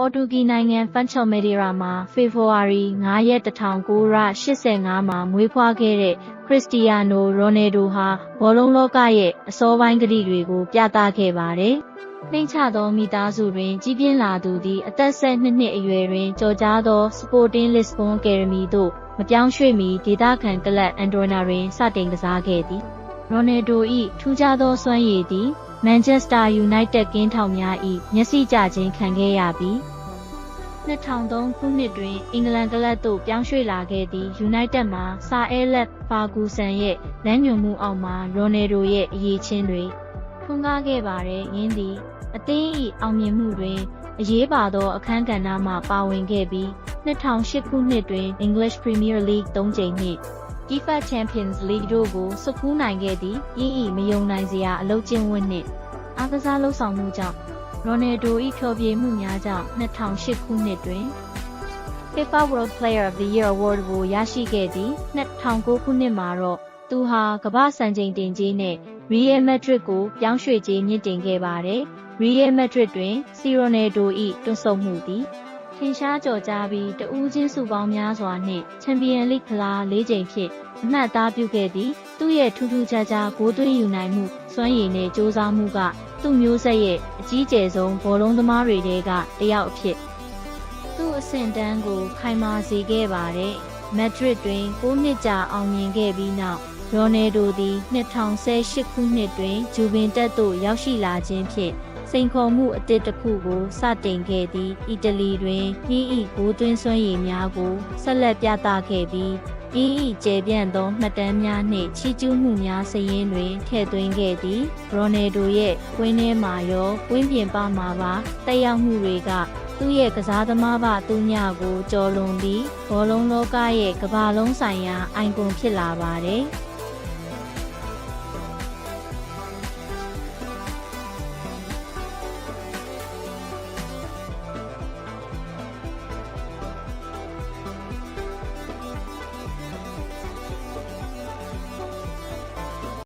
ပေါ်တူဂီနိုင်ငံဖန်ချော်မေဒီရာမှာဖေဖော်ဝါရီ9ရက်1985မှာမွေးဖွားခဲ့တဲ့ခရစ္စတီယာနိုရိုနယ်ဒိုဟာဘောလုံးလောကရဲ့အစောပိုင်းကတိတွေကိုပြသခဲ့ပါတယ်။နှိမ့်ချသောမိသားစုတွင် ကြီးပြင်းလာသူသည်အသက်12နှစ်အရွယ်တွင်ကြော်ကြားသောစပိုတင်းလစ်ဘွန်အကယ်ဒမီသို့မပြောင်းရွှေ့မီဒေသခံကလပ်အန်ဒရိုနာတွင်စတင်ကစားခဲ့သည်။ရိုနယ်ဒို၏ထူးခြားသောစွမ်းရည်သည် မန်ချက်စတာယူနိုက်တက်ကင်းထောင်များ၏မျက်စိကျခြင်းခံခဲ့ရပြီး2003ခုနှစ်တွင်အင်္ဂလန်ကလပ်သို့ပြောင်းရွှေ့လာခဲ့သည့်ယူနိုက်တက်မှဆာအဲလက်ဖာဂူဆန်ရဲ့လမ်းညွှန်မှုအောက်မှာရိုနယ်ဒိုရဲ့အရေးချင်းတွေထွန်းကားခဲ့ပါတယ်ယင်းသည်အသင်း၏အောင်မြင်မှုတွင်အရေးပါသောအခန်းကဏ္ဍမှပါဝင်ခဲ့ပြီး2008ခုနှစ်တွင် English Premier League ၃ကြိမ်နှင့် FIFA Champions League တို့ကိုစကူးနိုင်ခဲ့သည့်ဤဤမယုံနိုင်စရာအလုတ်ကျင်းဝတ်နှင့်အားကစားလှုပ်ဆောင်မှုကြောင့်ရိုနယ်ဒို၏ဖျော်ဖြေမှုများကြောင့်2008ခုနှစ်တွင် FIFA World Player of the Year Award ကိုရရှိခဲ့သည်2009ခုနှစ်မှာတော့သူဟာကမ္ဘာစံချိန်တင်ကြီးနဲ့ Real Madrid ကိုပြောင်းရွှေ့ခြင်းမြင့်တင်ခဲ့ပါတယ်။ Real Madrid တွင်စီရိုနယ်ဒို၏တွန်းဆုတ်မှုသည် ထင်ရှားကျော်ကြားပြီးတဦးချင်းစုပေါင်းများစွာနှင့်ချန်ပီယံလိဖလား၄ချိန်ဖြင့်အမှတ်အသားပြုခဲ့သည်သူ့ရဲ့ထူးထူးခြားခြားဂိုးသွင်းယူနိုင်မှုစွမ်းရည်နဲ့စ조사မှုကသူ့မျိုးဆက်ရဲ့အကြီးကျယ်ဆုံးဘောလုံးသမားတွေထဲကတယောက်အဖြစ်သူ့အဆင့်တန်းကိုခိုင်မာစေခဲ့ပါတယ်မက်ဒရစ်တွင်9နှစ်ကြာအောင်မြင်ခဲ့ပြီးနောက်ရိုနယ်ဒိုသည်2018ခုနှစ်တွင်ဂျူဗင်တက်သို့ရောက်ရှိလာခြင်းဖြင့် စိန်ခေါ်မှုအသစ်တစ်ခုကိုစတင်ခဲ့သည့်အီတလီတွင်ဟီးဤဂိုးသွင်းစွမ်းရည်များကိုဆက်လက်ပြသခဲ့ပြီးဤဤကျေပြန့်သောမှတ်တမ်းများနှင့်ချီးကျူးမှုများစည်ရင်းတွင်ထည့်သွင်းခဲ့သည်ရိုနယ်ဒိုရဲ့ဝင်းထဲမှာရောဝင်းပြင်ပမှာပါတက်ရောက်မှုတွေကသူ့ရဲ့ကစားသမားပါသူညကိုကျော်လွန်ပြီးဘောလုံးလောကရဲ့ကမ္ဘာလုံးဆိုင်ရာအိုင်ကွန်ဖြစ်လာပါတယ်။